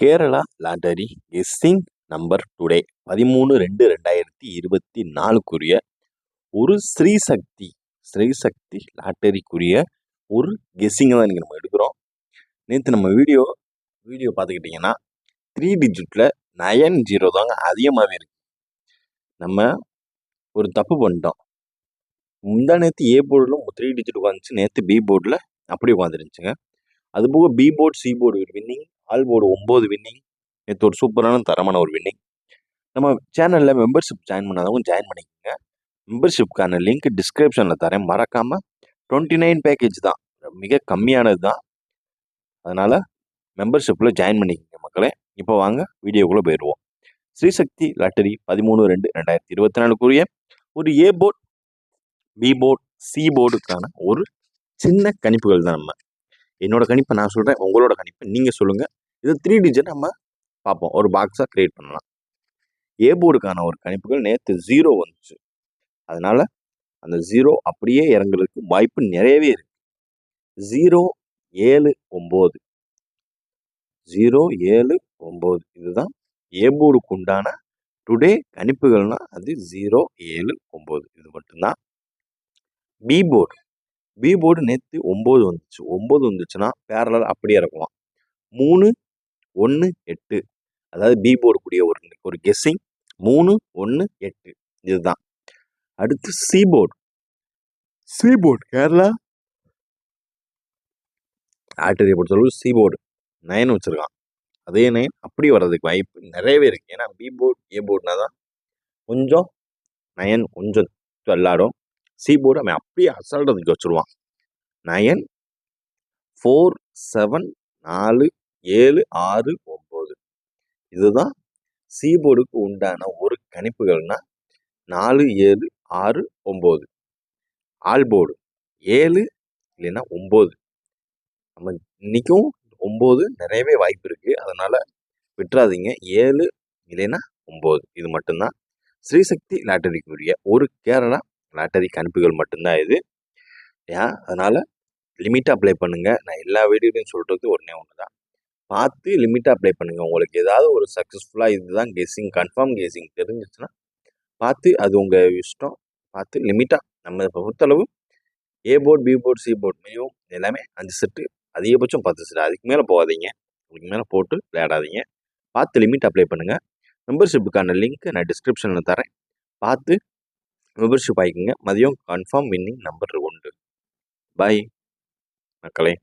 Kerala lottery guessing number today பதிமூணு ரெண்டு ரெண்டாயிரத்தி இருபத்தி நாலுக்குரிய ஒரு ஸ்ரீசக்தி ஸ்ரீசக்தி லாட்டரிக்குரிய ஒரு கெஸ்ஸிங்கை தான் இன்றைக்கி நம்ம எடுக்கிறோம். நேற்று நம்ம வீடியோ வீடியோ பார்த்துக்கிட்டிங்கன்னா த்ரீ டிஜிட்டில் நயன் ஜீரோ தாங்க அதிகமாகவே இருக்குது நம்ம ஒரு தப்பு பண்ணிட்டோம். முந்தா நேற்று ஏ போர்டில் த்ரீ டிஜிட் உட்காந்துச்சு நேற்று பி போர்டில் அப்படி உட்காந்துருந்துச்சுங்க. அதுபோக பி போர்டு சி போர்டு ஒரு வின்னிங் ஆல் போர்டு ஒம்பது வின்னிங் நேற்று ஒரு சூப்பரான தரமான ஒரு வின்னிங் நம்ம சேனலில் மெம்பர்ஷிப் ஜாயின் பண்ணாதவங்க ஜாயின் பண்ணிக்கோங்க. மெம்பர்ஷிப்க்கான லிங்க் டிஸ்கிரிப்ஷனில் தரேன். மறக்காமல் டுவெண்ட்டி நைன் பேக்கேஜ் தான். மிக கம்மியானது தான். அதனால் மெம்பர்ஷிப்பில் ஜாயின் பண்ணிக்கோங்க மக்களே. இப்போ வாங்க வீடியோக்குள்ளே போயிடுவோம். ஸ்ரீசக்தி லாட்டரி பதிமூணு ரெண்டு ரெண்டாயிரத்தி இருபத்தி நாலுக்குரிய ஒரு A board B board C போர்டுக்கான ஒரு சின்ன கணிப்புகள் தான் நம்ம என்னோட கணிப்பை நான் சொல்கிறேன் உங்களோட கணிப்பை நீங்கள் சொல்லுங்கள் இது த்ரீ டிஜிட் நம்ம பார்ப்போம். ஒரு பாக்ஸாக க்ரியேட் பண்ணலாம். ஏ போர்டுக்கான ஒரு கணிப்புகள் நேற்று ஜீரோ வந்துச்சு. அதனால் அந்த ஜீரோ அப்படியே இறங்குறதுக்கு வாய்ப்பு நிறையவே இருக்குது ஜீரோ ஏழு ஒம்பது. ஜீரோ ஏழு ஒம்பது. இதுதான் ஏ போர்டுக்கு உண்டான டுடே கணிப்புகள்னால் அது ஜீரோ ஏழு ஒம்பது. இது மட்டும்தான். பி போர்டு பி போர்டு நேற்று ஒம்பது வந்துச்சு. ஒம்பது வந்துச்சுன்னா பேரலர் அப்படியே இறக்கலாம் மூணு ஒன்று எட்டு. அதாவது பி போர்டு கூடிய ஒரு ஒரு கெஸ்ஸிங் மூணு ஒன்று எட்டு. இதுதான். அடுத்து C board C board Kerala? ஆட்டரிய பொறுத்தளவு சி போர்டு நயன் வச்சுருக்கான். அதே நயன் அப்படி வர்றதுக்கு வாய்ப்பு நிறையவே இருக்குது ஏன்னா பி போர்டு ஏ போர்டுனா தான் கொஞ்சம் நயன் கொஞ்சம் விளாடும் சீபோர்டு அவன் அப்படியே அசால்ட்டுக்கு வச்சுருவான். நயன் ஃபோர் செவன் நாலு ஏழு ஆறு ஒம்பது இதுதான் சீபோர்டுக்கு உண்டான ஒரு கணிப்புகள்னா நாலு ஏழு ஆறு ஒம்பது ஆல்போர்டு ஏழு இல்லைன்னா ஒம்பது நம்ம இன்றைக்கும் ஒம்பது நிறையவே வாய்ப்பு இருக்குது அதனால் விட்டுறாதீங்க. ஏழு இல்லைன்னா ஒம்பது இது மட்டும்தான். ஸ்ரீசக்தி லாட்டரிக்குரிய ஒரு கேரளா லாட்டரி கணிப்புகள் மட்டும்தான் இது. ஏன் அதனால் லிமிட்டாக அப்ளை பண்ணுங்கள் நான் எல்லா வீடியோலையும் சொல்கிறது ஒன்றே ஒன்று தான் பார்த்து லிமிட்டாக அப்ளை பண்ணுங்கள் உங்களுக்கு ஏதாவது ஒரு சக்ஸஸ்ஃபுல்லாக இதுதான் கெஸிங் கன்ஃபார்ம் கெஸிங் தெரிஞ்சிச்சுன்னா பார்த்து அது உங்கள் இஷ்டம். பார்த்து லிமிட்டாக நம்ம பொறுத்தளவு A board B board C board மேயும் எல்லாமே அஞ்சு செட்டு அதிகபட்சம் பத்து செட்டு. அதுக்கு மேலே போகாதீங்க. அதுக்கு மேலே போட்டு விளையாடாதீங்க. பார்த்து லிமிட் அப்ளை பண்ணுங்கள் மெம்பர்ஷிப்புக்கான லிங்க் நான் டிஸ்கிரிப்ஷனில் தரேன். பார்த்து மெம்பர்ஷிப் ஆகிக்கோங்க மதியம் கன்ஃபார்ம் வின்னிங் நம்பர் உண்டு. பாய் மக்களே.